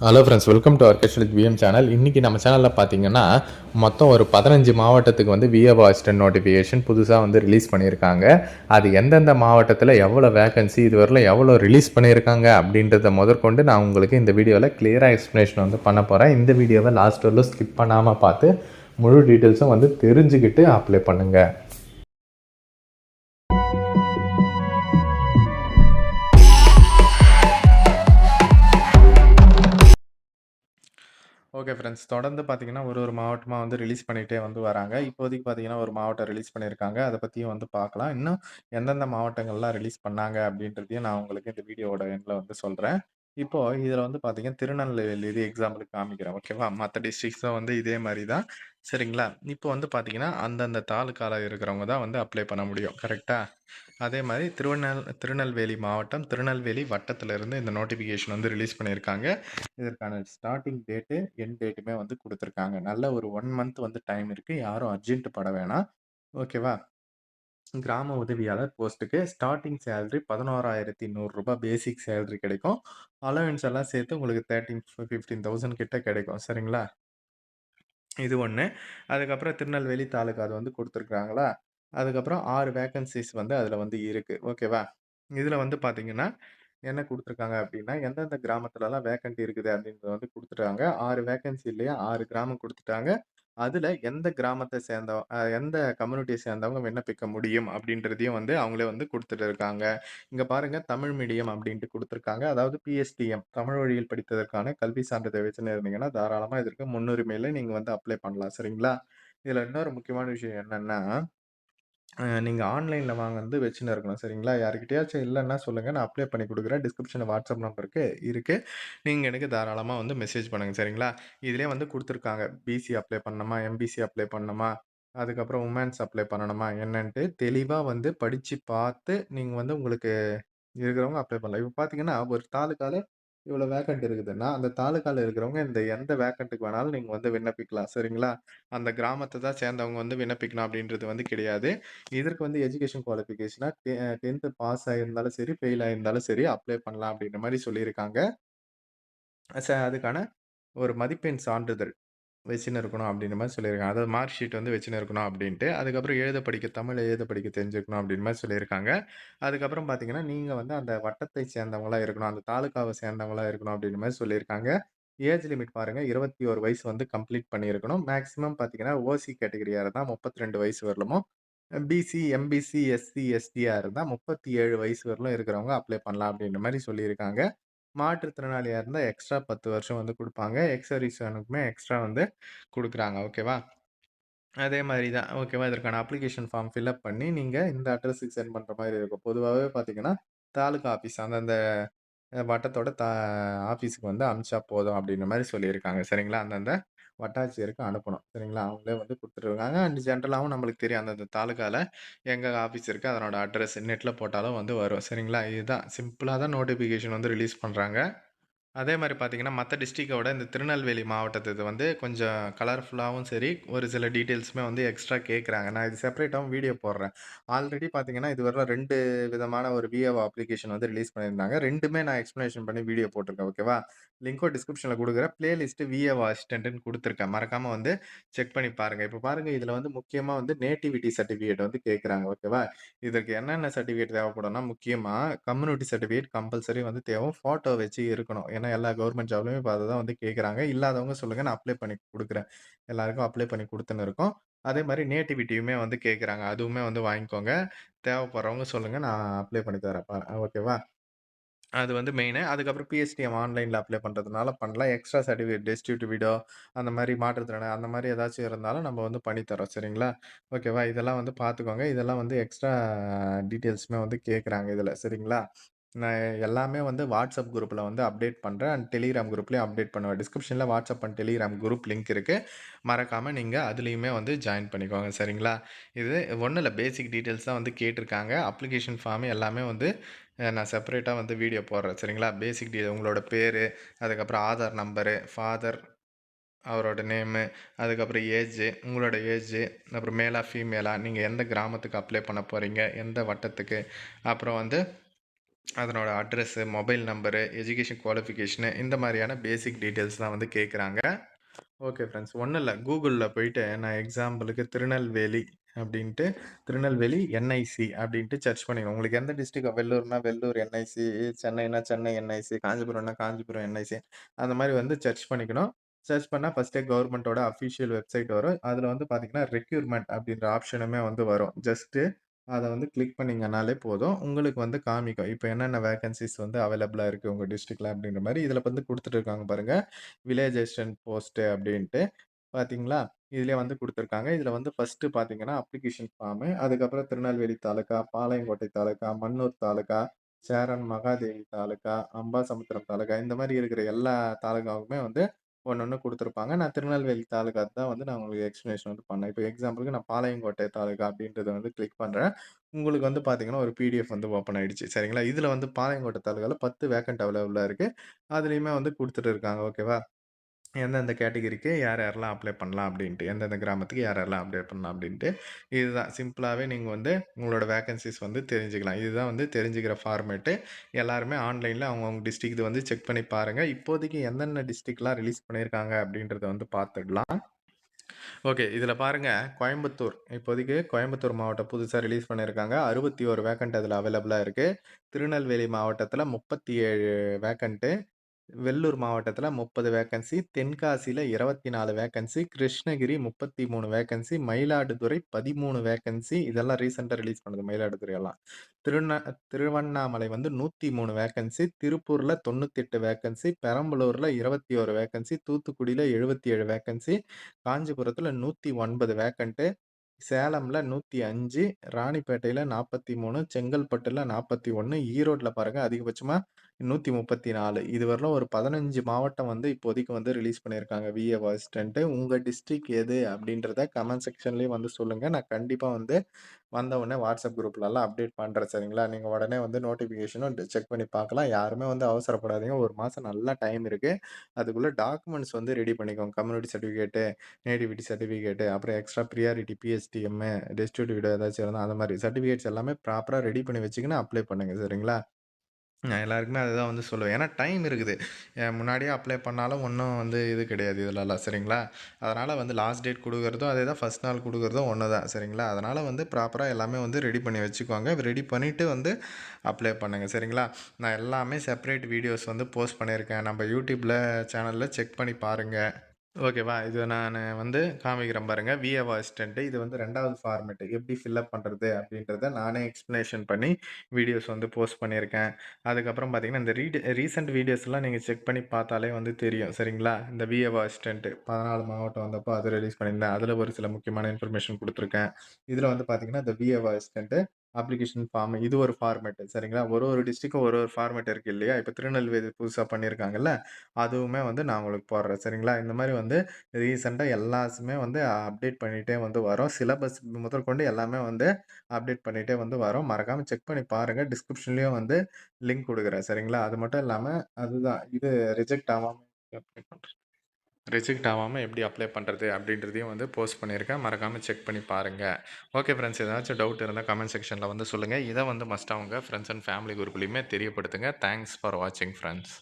Hello friends welcome to orchestral VM channel இன்றைக்கி நம்ம சேனலில் பார்த்தீங்கன்னா மொத்தம் ஒரு பதினஞ்சு மாவட்டத்துக்கு வந்து விஏஓ அசிஸ்டன்ட் நோட்டிஃபிகேஷன் புதுசாக வந்து ரிலீஸ் பண்ணியிருக்காங்க. அது எந்தெந்த மாவட்டத்தில் எவ்வளோ வேகன்சி இதுவரையில் எவ்வளோ ரிலீஸ் பண்ணியிருக்காங்க அப்படின்றத முதற்கொண்டு நான் உங்களுக்கு இந்த வீடியோவில் கிளியராக எக்ஸ்ப்ளனேஷன் வந்து பண்ண போகிறேன் இந்த வீடியோவை லாஸ்ட் வரலும் ஸ்கிப் பண்ணாமல் பார்த்து முழு டீட்டெயில்ஸும் வந்து தெரிஞ்சுக்கிட்டு அப்ளை பண்ணுங்கள் ஃப்ரெண்ட்ஸ் தொடர்ந்து பார்த்தீங்கன்னா ஒரு ஒரு மாவட்டமாக வந்து ரிலீஸ் பண்ணிகிட்டே வந்து வராங்க. இப்போதைக்கு பார்த்தீங்கன்னா ஒரு மாவட்டம் ரிலீஸ் பண்ணியிருக்காங்க. அதை பற்றியும் வந்து பார்க்கலாம் இன்னும் எந்தெந்த மாவட்டங்கள்லாம் ரிலீஸ் பண்ணாங்க அப்படின்றதையும் நான் உங்களுக்கு இந்த வீடியோவோட எண்டில் வந்து சொல்கிறேன் இப்போது இதில் வந்து பார்த்தீங்கன்னா திருநெல்வேலி இது எக்ஸாம்பிளுக்கு காமிக்கிறேன். ஓகேவா மற்ற டிஸ்ட்ரிக்ஸும் வந்து இதே மாதிரி தான். சரிங்களா? இப்போ வந்து பார்த்தீங்கன்னா அந்தந்த தாலுக்கால இருக்கிறவங்க தான் வந்து அப்ளை பண்ண முடியும். கரெக்டாக அதே மாதிரி திருவண்ணல் திருநெல்வேலி மாவட்டம் திருநெல்வேலி வட்டத்துல இருந்து இந்த நோட்டிஃபிகேஷன் வந்து ரிலீஸ் பண்ணியிருக்காங்க. இதற்கான ஸ்டார்டிங் டேட்டு எண்ட் டேட்டுமே வந்து கொடுத்துருக்காங்க. நல்ல ஒரு ஒன் மந்த் வந்து டைம் இருக்குது யாரும் அர்ஜென்ட் பட வேணாம். ஓகேவா கிராம உதவியாளர் போஸ்ட்டுக்கு ஸ்டார்டிங் சேலரி பதினோராயிரத்தி நூறுரூபா பேசிக் சேலரி கிடைக்கும். அலவன்ஸ் எல்லாம் சேர்த்து உங்களுக்கு தேர்ட்டின் ஃபிஃப்டீன் தௌசண்ட் கிட்ட கிடைக்கும். சரிங்களா? இது ஒன்று அதுக்கப்புறம் திருநெல்வேலி தாலுக்கா அது வந்து கொடுத்துருக்குறாங்களா? அதுக்கப்புறம் ஆறு வேக்கன்சிஸ் வந்து அதில் வந்து இருக்குது ஓகேவா இதில் வந்து பார்த்தீங்கன்னா என்ன கொடுத்துருக்காங்க அப்படின்னா எந்தெந்த கிராமத்துலலாம் வேக்கண்ட் இருக்குது அப்படின்றத வந்து கொடுத்துட்டாங்க. ஆறு வேக்கன்சி இல்லையா? ஆறு கிராமம் கொடுத்துட்டாங்க. அதில் எந்த கிராமத்தை சேர்ந்த எந்த கம்யூனிட்டியை சேர்ந்தவங்க விண்ணப்பிக்க முடியும் அப்படின்றதையும் வந்து அவங்களே வந்து கொடுத்துட்டு இருக்காங்க. இங்கே பாருங்க தமிழ் மீடியம் அப்படின்ட்டு கொடுத்துருக்காங்க. அதாவது பிஎஸ்டிஎம் தமிழ் வழியில் படித்ததற்கான கல்வி சான்றிதழ் வச்சுன்னு இருந்தீங்கன்னா தாராளமாக இதற்கு முன்னுரிமையில நீங்கள் வந்து அப்ளை பண்ணலாம். சரிங்களா? இதில் இன்னொரு முக்கியமான விஷயம் என்னென்னா நீங்கள் ஆன்லைனில் வாங்குறது வச்சுன்னு இருக்கணும் சரிங்களா? யாருக்கிட்டயாச்சும் இல்லைன்னா சொல்லுங்கள் நான் அப்ளை பண்ணி கொடுக்குறேன். டிஸ்கிரிப்ஷனில் வாட்ஸ்அப் நம்பருக்கு இருக்குது நீங்கள் எனக்கு தாராளமாக வந்து மெசேஜ் பண்ணுங்கள் சரிங்களா? இதிலே வந்து கொடுத்துருக்காங்க. பிசி அப்ளை பண்ணணுமா? எம்பிசி அப்ளை பண்ணணுமா? அதுக்கப்புறம் உமன்ஸ் அப்ளை பண்ணணுமா? என்னன்ட்டு தெளிவாக வந்து படித்து பார்த்து நீங்கள் வந்து உங்களுக்கு இருக்கிறவங்க அப்ளை பண்ணலாம். இப்போ பார்த்தீங்கன்னா ஒரு தாலுக்கால இவ்வளோ வேக்கண்ட் இருக்குதுன்னா அந்த தாலுக்காவில் இருக்கிறவங்க இந்த எந்த வேக்கண்ட்டுக்கு வேணாலும் நீங்கள் வந்து விண்ணப்பிக்கலாம் சரிங்களா? அந்த கிராமத்தை தான் சேர்ந்தவங்க வந்து விண்ணப்பிக்கணும் அப்படின்றது வந்து கிடையாது. இதற்கு வந்து எஜுகேஷன் குவாலிஃபிகேஷனாக டெ டென்த்து பாஸ் ஆகியிருந்தாலும் சரி ஃபெயில் ஆகியிருந்தாலும் சரி அப்ளை பண்ணலாம் அப்படின்ற மாதிரி சொல்லியிருக்காங்க. ச அதுக்கான ஒரு மதிப்பெண் சான்றிதழ். வச்சுன்னு இருக்கணும் அப்படின்ற மாதிரி சொல்லியிருக்காங்க. அதாவது மார்க் ஷீட் வந்து வச்சுன்னு இருக்கணும் அப்படின்ட்டு. அதுக்கப்புறம் எழுத படிக்க தமிழ் எழுத படிக்க தெரிஞ்சிருக்கணும் அப்படின்ற மாதிரி சொல்லியிருக்காங்க. அதுக்கப்புறம் பார்த்தீங்கன்னா நீங்கள் வந்து அந்த வட்டத்தை சேர்ந்தவங்களா இருக்கணும் அந்த தாலுக்காவை சேர்ந்தவங்களா இருக்கணும் அப்படின்ற மாதிரி சொல்லியிருக்காங்க. ஏஜ் லிமிட் பாருங்கள் இருபத்தி ஒரு வயசு வந்து கம்ப்ளீட் பண்ணியிருக்கணும். மேக்ஸிமம் பார்த்தீங்கன்னா ஓசி கேட்டகரியாக இருந்தால் முப்பத்தி ரெண்டு வயசு வரலுமோ பிசி எம்பிசி எஸ்சி எஸ்டியாக இருந்தால் முப்பத்தி ஏழு வயசு வரலும் இருக்கிறவங்க அப்ளை பண்ணலாம் அப்படின்ற மாதிரி சொல்லியிருக்காங்க. மாற்றுத்திறனாளியாக இருந்தால் எக்ஸ்ட்ரா பத்து வருஷம் வந்து கொடுப்பாங்க. எக்ஸரிசனுக்குமே எக்ஸ்ட்ரா வந்து கொடுக்குறாங்க. ஓகேவா அதே மாதிரி தான். ஓகேவா இதற்கான அப்ளிகேஷன் ஃபார்ம் ஃபில்அப் பண்ணி நீங்கள் இந்த அட்ரஸுக்கு சென்ட் பண்ணுற மாதிரி இருக்கும். பொதுவாகவே பார்த்தீங்கன்னா தாலுகா ஆஃபீஸ் அந்தந்த வட்டத்தோட தா ஆஃபீஸுக்கு வந்து அனுப்பிச்சா போதும் அப்படின்ற மாதிரி சொல்லியிருக்காங்க. சரிங்களா? அந்தந்த வட்டாட்சியருக்கு அனுப்பணும். சரிங்களா? அவங்களே வந்து கொடுத்துட்ருக்காங்க. அண்ட் ஜென்ரலாகவும் நம்மளுக்கு தெரியும். அந்தந்த தாலுக்காவில் எங்கே ஆஃபீஸ் இருக்குது அதனோட அட்ரஸ் நெட்டில் போட்டாலும் வந்து வரும். சரிங்களா? இதுதான். சிம்பிளாக தான் நோட்டிஃபிகேஷன் வந்து ரிலீஸ் பண்ணுறாங்க அதே மாதிரி பார்த்தீங்கன்னா மற்ற டிஸ்ட்ரிக்டோட இந்த திருநெல்வேலி மாவட்டத்துக்கு வந்து கொஞ்சம் கலர்ஃபுல்லாகவும் சரி ஒரு சில டீட்டெயில்ஸுமே வந்து எக்ஸ்ட்ரா கேட்குறாங்க நான் இது செப்பரேட்டாகவும் வீடியோ போடுறேன். ஆல்ரெடி பார்த்தீங்கன்னா இது வரலாம் ரெண்டு விதமான ஒரு விஏஓ அப்ளிகேஷன் வந்து ரிலீஸ் பண்ணியிருந்தாங்க. ரெண்டுமே நான் எக்ஸ்ப்ளனேஷன் பண்ணி வீடியோ போட்டிருக்கேன் ஓகேவா லிங்கோ டிஸ்கிரிப்ஷனில் கொடுக்குற பிளேலிஸ்ட்டு விஏஓ அசிஸ்டன்ட்னு கொடுத்துருக்கேன். மறக்காமல் வந்து செக் பண்ணி பாருங்கள் இப்போ பாருங்கள் இதில் வந்து முக்கியமாக வந்து நேட்டிவிட்டி சர்டிஃபிகேட் வந்து கேட்குறாங்க ஓகேவா இதற்கு என்னென்ன சர்டிஃபிகேட் தேவைப்படும்னா முக்கியமாக கம்யூனிட்டி சர்டிஃபிகேட் கம்பல்சரி வந்து தேவை. ஃபோட்டோ வச்சு இருக்கணும். ஏன்னா எல்லா கவர்மெண்ட் ஜாப்லையும் இப்போ அதை தான் வந்து கேட்குறாங்க இல்லாதவங்க சொல்லுங்கள் நான் அப்ளை பண்ணி கொடுக்குறேன். எல்லாருக்கும் அப்ளை பண்ணி கொடுத்துன்னு இருக்கோம். அதே மாதிரி நேட்டிவிட்டியுமே வந்து கேட்குறாங்க அதுவுமே வந்து வாங்கிக்கோங்க. தேவைப்படுறவங்க சொல்லுங்கள் நான் அப்ளை பண்ணி தரேன் ஓகேவா அது வந்து மெயினு அதுக்கப்புறம் பிஎஸ்டிஎம் ஆன்லைனில் அப்ளை பண்ணுறதுனால பண்ணலாம். எக்ஸ்ட்ரா சர்டிஃபிகேட் டெஸ்டியூட் அந்த மாதிரி மாற்றுத்திறனை அந்த மாதிரி ஏதாச்சும் இருந்தாலும் நம்ம வந்து பண்ணித்தரோம் சரிங்களா? ஓகேவா இதெல்லாம் வந்து பார்த்துக்கோங்க இதெல்லாம் வந்து எக்ஸ்ட்ரா டீட்டெயில்ஸுமே வந்து கேட்குறாங்க இதில். சரிங்களா? நான் எல்லாமே வந்து வாட்ஸ்அப் குரூப்பில் வந்து அப்டேட் பண்ணுறேன் அண்ட் டெலிகிராம் குரூப்லேயும் அப்டேட் பண்ணுவேன். டிஸ்கிரிப்ஷனில் WhatsApp and Telegram group link இருக்குது மறக்காமல் நீங்கள் அதுலேயுமே வந்து ஜாயின் பண்ணிக்கோங்க. சரிங்களா? இது ஒன்றும் இல்லை. பேசிக் டீட்டெயில்ஸ் தான் வந்து கேட்டிருக்காங்க. அப்ளிகேஷன் ஃபார்ம் எல்லாமே வந்து நான் செப்பரேட்டாக வந்து வீடியோ போடுறேன். சரிங்களா? பேசிக் டீ உங்களோட பேர் அதுக்கப்புறம் ஆதார் நம்பரு ஃபாதர் அவரோட நேமு அதுக்கப்புறம் ஏஜு உங்களோட ஏஜு அப்புறம் மேலா ஃபீமேலா நீங்கள் எந்த கிராமத்துக்கு அப்ளை பண்ண போகிறீங்க எந்த வட்டத்துக்கு? அப்புறம் வந்து அதனோட address, mobile number, education qualification இந்த மாதிரியான பேசிக் டீட்டெயில்ஸ் தான் வந்து கேட்குறாங்க. Okay friends. ஒன்றும் இல்லை கூகுளில் போயிட்டு நான் எக்ஸாம்பிளுக்கு திருநெல்வேலி அப்படின்ட்டு திருநெல்வேலி என்ஐசி அப்படின்ட்டு சர்ச் பண்ணிக்கணும். உங்களுக்கு எந்த டிஸ்ட்ரிக் வெள்ளூர்னா வெள்ளூர் என்ஐசி, சென்னைனா சென்னை என்ஐசி, காஞ்சிபுரம்னா காஞ்சிபுரம் என்ஐசி அந்த மாதிரி வந்து சர்ச் பண்ணிக்கணும். சர்ச் பண்ணால் ஃபஸ்ட்டே கவர்மெண்ட்டோட அஃபிஷியல் வெப்சைட் வரும். அதில் வந்து பார்த்தீங்கன்னா, ரெக்யூர்மெண்ட் அப்படின்ற ஆப்ஷனுமே வந்து வரும். ஜஸ்ட்டு அத வந்து கிளிக் பண்ணீங்கன்னாலே போதும். உங்களுக்கு வந்து காமிக்கும். இப்ப என்னென்ன வேக்கன்ஸீஸ் வந்து அவைலபிளா இருக்கு உங்க டிஸ்ட்ரிக்ட்ல அப்படின்ற மாரி இதுல வந்து கொடுத்துட்ருக்காங்க பாருங்கள் பாருங்க. வில்லேஜ் அசிஸ்டன்ட் போஸ்ட் அப்படின்ட்டு பார்த்தீங்களா? இதுலயே வந்து குடுத்துருக்காங்க. இதுல வந்து ஃபர்ஸ்ட்டு பார்த்தீங்கன்னா, அப்ளிகேஷன் ஃபார்மு, அதுக்கப்புறம் திருநெல்வேலி தாலுகா, பாளையங்கோட்டை தாலுகா, மன்னூர் தாலுகா, சேரன் மகாதேவி தாலுகா, அம்பாசமுத்திரம் தாலுகா இந்த மாரி இருக்கிற எல்லா தாலுகாவுக்குமே வந்து ஒன்று ஒன்று கொடுத்துருப்பாங்க நான் திருநெல்வேலி தாலுகா தான் வந்து நான் உங்களுக்கு எக்ஸ்ப்ளனேஷன் வந்து பண்ணேன். இப்போ எக்ஸாம்பிளுக்கு நான் பாளையங்கோட்டை தாலுகா அப்படின்றது வந்து கிளிக் பண்ணுறேன் உங்களுக்கு வந்து பார்த்தீங்கன்னா, ஒரு பிடிஎஃப் வந்து ஓப்பன் ஆகிடுச்சு சரிங்களா? இதில் வந்து பாளையங்கோட்டை தாலுகால 10 வேக்கன்ட் அவைலபிளா இருக்கு. அதுலயுமே வந்து கொடுத்துட்டு இருக்காங்க. ஓகேவா? எந்தெந்த கேட்டகரிக்கு யார் யாரெல்லாம் அப்ளை பண்ணலாம் அப்படின்ட்டு எந்தெந்த கிராமத்துக்கு யார் யாரெல்லாம் அப்ளை பண்ணலாம் அப்படின்ட்டு இதுதான் சிம்பிளாகவே நீங்கள் வந்து உங்களோட வேகன்சிஸ் வந்து தெரிஞ்சுக்கலாம். இதுதான் வந்து தெரிஞ்சுக்கிற ஃபார்மேட்டு. எல்லாருமே ஆன்லைனில் அவங்கவுங்க டிஸ்ட்ரிக்ட் இது வந்து செக் பண்ணி பாருங்கள் இப்போதைக்கு எந்தெந்த டிஸ்ட்ரிக்ட்லாம் ரிலீஸ் பண்ணியிருக்காங்க அப்படின்றத வந்து பார்த்துடலாம். ஓகே. இதில் பாருங்கள் கோயம்புத்தூர் இப்போதைக்கு கோயம்புத்தூர் மாவட்டம் புதுசாக ரிலீஸ் பண்ணியிருக்காங்க. 61 வேக்கன்ட் அதில் அவைலபிளாக இருக்குது திருநெல்வேலி மாவட்டத்தில் முப்பத்தி ஏழு வேக்கண்ட்டு வெள்ளூர் மாவட்டத்தில் முப்பது வேக்கன்சி தென்காசியில் இருபத்தி நாலு வேக்கன்சி கிருஷ்ணகிரி முப்பத்தி மூணு வேக்கன்சி மயிலாடுதுறை பதிமூணு வேக்கன்சி இதெல்லாம் ரீசெண்டாக ரிலீஸ் பண்ணுது மயிலாடுதுறை எல்லாம். திருநா திருவண்ணாமலை வந்து நூற்றி மூணு வேக்கன்சி திருப்பூரில் தொண்ணூத்தெட்டு வேக்கன்சி பெரம்பலூரில் இருபத்தி ஒரு வேக்கன்சி தூத்துக்குடியில் எழுபத்தி ஏழு வேக்கன்சி காஞ்சிபுரத்தில் நூற்றி ஒன்பது வேக்கன்ட்டு சேலமில் நூற்றி அஞ்சு ராணிப்பேட்டையில் நாற்பத்தி மூணு செங்கல்பட்டில் நாற்பத்தி ஒன்று ஈரோட்டில் பாருங்கள் அதிகபட்சமாக நூற்றி முப்பத்தி நாலு இதுவரையிலும் ஒரு 15 மாவட்டம் வந்து இப்போதைக்கு வந்து ரிலீஸ் பண்ணியிருக்காங்க. VA assistant. உங்கள் டிஸ்ட்ரிக் எது அப்படின்றத கமெண்ட் செக்ஷன்லேயும் வந்து சொல்லுங்கள் நான் கண்டிப்பாக வந்து வந்த உடனே வாட்ஸ்அப் குரூப்லலாம் அப்டேட் பண்ணுறேன் சரிங்களா? நீங்கள் உடனே வந்து நோட்டிஃபிகேஷனும் செக் பண்ணி பார்க்கலாம். யாருமே வந்து அவசரப்படாதீங்க. ஒரு மாதம் நல்லா டைம் இருக்குது அதுக்குள்ள டாக்குமெண்ட்ஸ் வந்து ரெடி பண்ணிக்கோங்க. கம்யூனிட்டி சர்டிஃபிகேட்டு, நேட்டிவிட்டி சர்டிஃபிகேட்டு, அப்புறம் எக்ஸ்ட்ரா ப்ரியாரிட்டி பிஎஸ்டிஎம்மு, டெஸ்டிடியூட் ஏதாச்சும் இருந்தால் அந்த மாதிரி சர்டிஃபிகேட்ஸ் எல்லாமே ப்ராப்பராக ரெடி பண்ணி வச்சுக்கின்னு அப்ளை பண்ணுங்கள் சரிங்களா? நான் எல்லாருக்குமே அதுதான் வந்து சொல்லுவேன். ஏன்னா டைம் இருக்குது. முன்னாடியே அப்ளை பண்ணாலும் ஒன்றும் வந்து இது கிடையாது இதுலலாம் சரிங்களா? அதனால் வந்து லாஸ்ட் டேட் கொடுக்குறதும் அதே தான், ஃபர்ஸ்ட் நாள் கொடுக்குறதும் ஒன்று தான் சரிங்களா? அதனால் வந்து ப்ராப்பராக எல்லாமே வந்து ரெடி பண்ணி வச்சுக்கோங்க. ரெடி பண்ணிவிட்டு வந்து அப்ளை பண்ணுங்கள் சரிங்களா? நான் எல்லாமே செப்பரேட் வீடியோஸ் வந்து போஸ்ட் பண்ணியிருக்கேன். நம்ம யூடியூப்பில் சேனலில் செக் பண்ணி பாருங்கள் ஓகேவா? இது நான் வந்து காமிக்கிறேன் பாருங்க. விஏஓ அசிஸ்டன்ட் இது வந்து ரெண்டாவது ஃபார்மேட் எப்படி ஃபில்லப் பண்ணுறது அப்படின்றத நானே எக்ஸ்ப்ளனேஷன் பண்ணி வீடியோஸ் வந்து போஸ்ட் பண்ணியிருக்கேன். அதுக்கப்புறம் பார்த்தீங்கன்னா, இந்த ரீட் ரீசெண்ட் வீடியோஸ்லாம் நீங்கள் செக் பண்ணி பார்த்தாலே வந்து தெரியும் சரிங்களா? இந்த விஏஓ அசிஸ்டன்ட் 14 மாவட்டம் வந்தப்போ அது ரிலீஸ் பண்ணியிருந்தேன். அதில் ஒரு சில முக்கியமான இன்ஃபர்மேஷன் கொடுத்துருக்கேன் இதில் வந்து பார்த்தீங்கன்னா, இந்த விஏஓ அசிஸ்டன்ட் அப்ளிகேஷன் ஃபார்ம் இது ஒரு ஃபார்மேட்டு சரிங்களா? ஒரு ஒரு டிஸ்ட்ரிக்கும் ஒரு ஒரு ஃபார்மேட் இருக்குது இல்லையா? இப்போ திருநெல்வேலி புதுசாக பண்ணியிருக்காங்கல்ல, அதுவுமே வந்து நான் உங்களுக்கு போடுறேன் சரிங்களா? இந்த மாதிரி வந்து ரீசெண்டாக எல்லாத்துமே வந்து அப்டேட் பண்ணிகிட்டே வந்து வரோம். சிலபஸ் முதற்கொண்டு எல்லாமே வந்து அப்டேட் பண்ணிகிட்டே வந்து வரோம். மறக்காமல் செக் பண்ணி பாருங்கள் டிஸ்கிரிப்ஷன்லேயும் வந்து லிங்க் கொடுக்குறேன் சரிங்களா? அது மட்டும் இல்லாமல் அதுதான் இது ரிஜெக்ட் ஆகாமல் அப்ளை பண்ணுறேன் ரிஜெக்ட் ஆகாமல் எப்படி அப்ளை பண்ணுறது அப்படின்றதையும் வந்து போஸ்ட் பண்ணியிருக்கேன். மறக்காமல் செக் பண்ணி பாருங்க. ஓகே ஃப்ரெண்ட்ஸ் ஏதாச்சும் டவுட் இருந்தால் கமெண்ட் செக்ஷனில் வந்து சொல்லுங்கள் இதை வந்து மஸ்ட்டா அவங்க ஃப்ரெண்ட்ஸ் அண்ட் ஃபேமிலி குரூப்லையுமே தெரியப்படுத்துங்க. தேங்க்ஸ் ஃபார் வாட்சிங் ஃப்ரெண்ட்ஸ்.